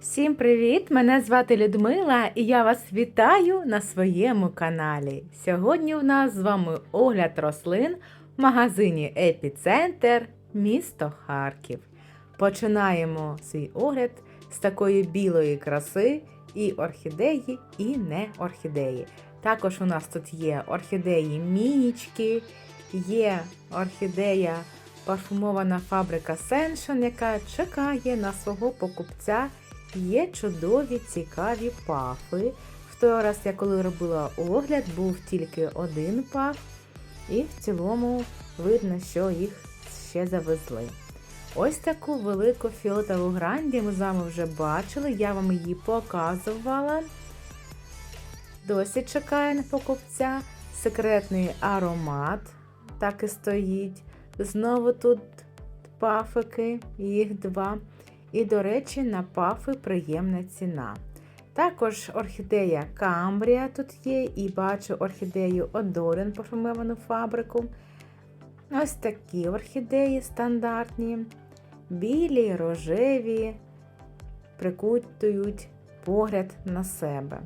Всім привіт! Мене звати Людмила і я вас вітаю на своєму каналі. Сьогодні у нас з вами огляд рослин в магазині Епіцентр, місто Харків. Починаємо свій огляд з такої білої краси і орхідеї, і не орхідеї. Також у нас тут є орхідеї мінічки, є орхідея парфумована фабрика Сеншон, яка чекає на свого покупця. Є чудові цікаві пафи. В той раз, я коли робила огляд, був тільки один паф, і в цілому видно, що їх ще завезли. Ось таку велику фіолетову гранді ми з вами вже бачили, я вам її показувала. Досі чекає на покупця. Секретний аромат так і стоїть. Знову тут пафики, їх два. І, до речі, на пафи приємна ціна. Також орхідея Камбрія тут є, і бачу орхідею Одорін парфумовану фабрику. Ось такі орхідеї стандартні, білі, рожеві, прикутують погляд на себе.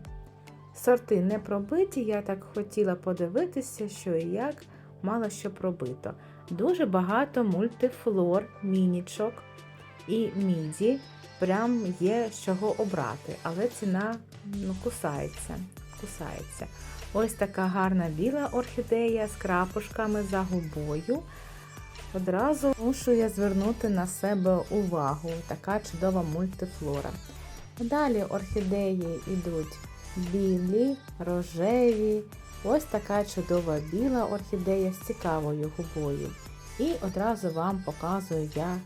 Сорти не пробиті, я так хотіла подивитися, що і як мало що пробито. Дуже багато мультифлор, мінічок і міді. Прям є з чого обрати, але ціна ну, кусається. кусається. Ось така гарна біла орхідея з крапушками за губою. Одразу мушу я звернути на себе увагу. Така чудова мультифлора. Далі орхідеї йдуть білі, рожеві. Ось така чудова біла орхідея з цікавою губою. І одразу вам показую я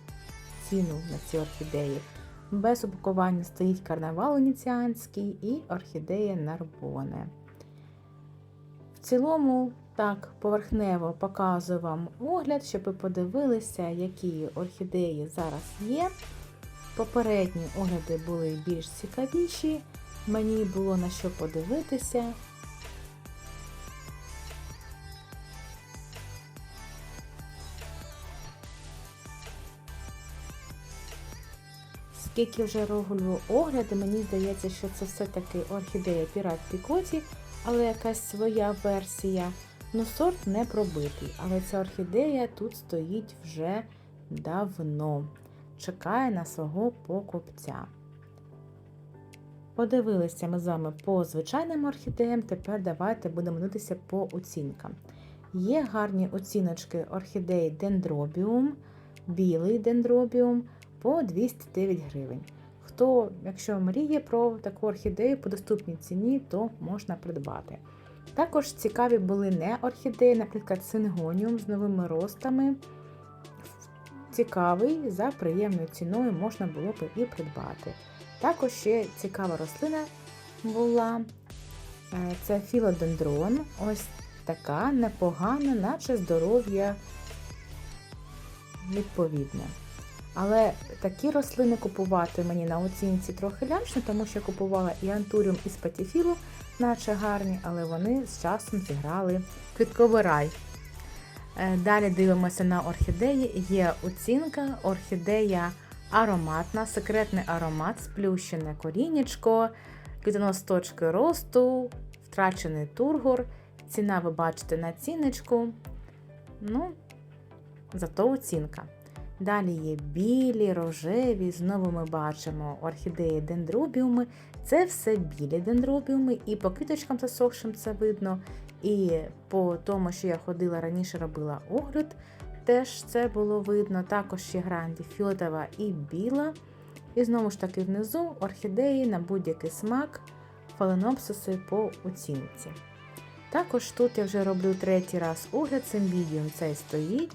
ціну на ці орхідеї. Без упакування стоїть карнавал ініціанський і орхідея Нарбоне. В цілому, так, поверхнево показую вам огляд, щоб ви подивилися, які орхідеї зараз є. Попередні огляди були більш цікавіші, мені було на що подивитися. Скільки вже роблю огляди, мені здається, що це все-таки орхідея Пірат Пікоті, але якась своя версія. Ну, сорт не пробитий, але ця орхідея тут стоїть вже давно, чекає на свого покупця. Подивилися ми з вами по звичайним орхідеям, тепер давайте будемо дивитися по оцінкам. Є гарні оціночки орхідеї дендробіум, білий дендробіум по 209 гривень. Хто, якщо мріє про таку орхідею по доступній ціні, то можна придбати. Також цікаві були не орхідеї, наприклад, сингоніум з новими ростами. Цікавий, за приємною ціною можна було б і придбати. Також ще цікава рослина була. Е, це філодендрон. Ось така непогана, наче здоров'я відповідне. Але такі рослини купувати мені на оцінці трохи лячно, тому що купувала і антуріум, і спатіфілу, наче гарні, але вони з часом зіграли квітковий рай. Е, Далі дивимося на орхідеї. Є оцінка, орхідея ароматна, секретний аромат, сплющене корінечко, квітонос точки росту, втрачений тургор. Ціна ви бачите на ціночку. Ну, зато оцінка. Далі є білі, рожеві, знову ми бачимо орхідеї дендробіуми. Це все білі дендробіуми, і по квіточкам засохшим це видно. І по тому, що я ходила раніше, робила огляд, теж це було видно. Також є гранді фіолетова і біла. І знову ж таки внизу орхідеї на будь-який смак, фаленопсиси по оцінці. Також тут я вже роблю третій раз огляд, цим відео цей стоїть.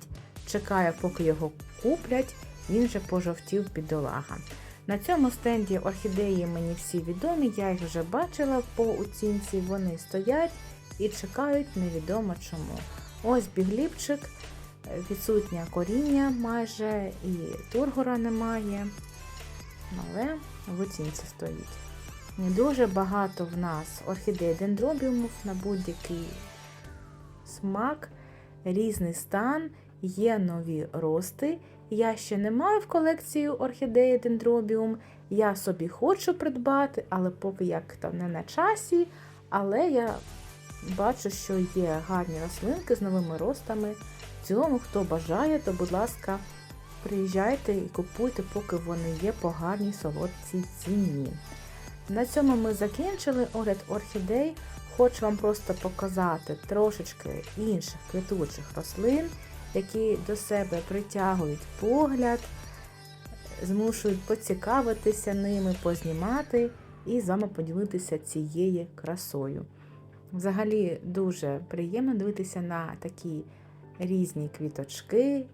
Чекаю, поки його куплять, він вже пожовтів бідолага. На цьому стенді орхідеї мені всі відомі, я їх вже бачила по оцінці, вони стоять і чекають невідомо чому. Ось бігліпчик, відсутнє коріння майже, і тургора немає, але в оцінці стоїть. Дуже багато в нас орхідей дендробіумів на будь-який смак, різний стан. Є нові рости. Я ще не маю в колекції орхідеї дендробіум. Я собі хочу придбати, але поки як там не на часі. Але я бачу, що є гарні рослинки з новими ростами. В цілому, хто бажає, то, будь ласка, приїжджайте і купуйте, поки вони є по гарній солодцій ціні. На цьому ми закінчили огляд орхідей. Хочу вам просто показати трошечки інших квітучих рослин, які до себе притягують погляд, змушують поцікавитися ними, познімати і з вами поділитися цією красою. Взагалі дуже приємно дивитися на такі різні квіточки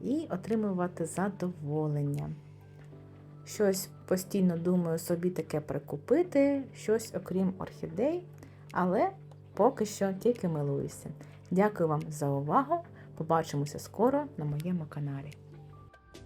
і отримувати задоволення. Щось постійно думаю собі таке прикупити, щось окрім орхідей, але поки що тільки милуюся. Дякую вам за увагу. Побачимося скоро на моєму каналі.